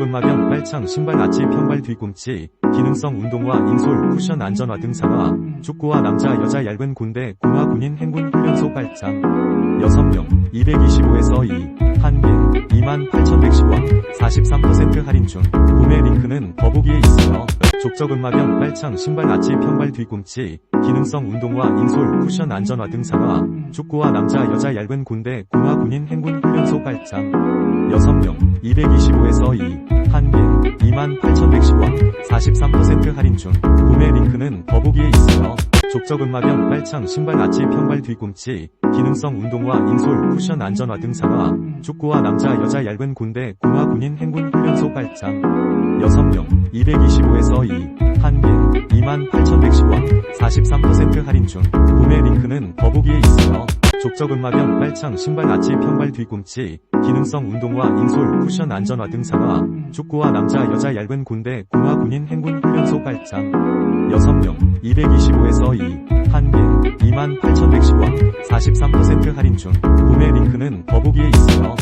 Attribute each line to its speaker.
Speaker 1: 음마병 빨창 신발 아치 평발 뒤꿈치 기능성 운동화 인솔 쿠션 안전화 등산화 축구와 남자 여자 얇은 군대 공화 군인 행군 훈련소 빨창. 6명 225에서 2 1개 28,110원 43% 할인 중 구매 링크는 더보기에 있어요. 음마병 빨창 신발 아치 평발 뒤꿈치 기능성 운동화 인솔 쿠션 안전화 등산화 축구와 남자 여자 얇은 군대 공화 군인 행군 훈련소 빨창. 6명 225에서 2 1개 28,110원 43% 할인 중 구매 링크는 더보기에 있어요. 족적 음마병 빨창 신발 아치 평발 뒤꿈치 기능성 운동화 인솔 쿠션 안전화 등산화 축구와 남자 여자 얇은 군대 공화 군인 행군 훈련소 빨창. 6명 225에서 2 1개 28,110원 43% 할인 중 구매 링크는 더보기에 있어요 음마병 빨창 신발 아치 평발 뒤꿈치 기능성 운동화 인솔 쿠션 안전화 등산화 축구와 남자 여자 얇은 군대 공화 군인 행군 훈련소 빨창. 6명 225에서 2 1개 28,110원 43% 할인 중. 구매 링크는 더보기에 있어요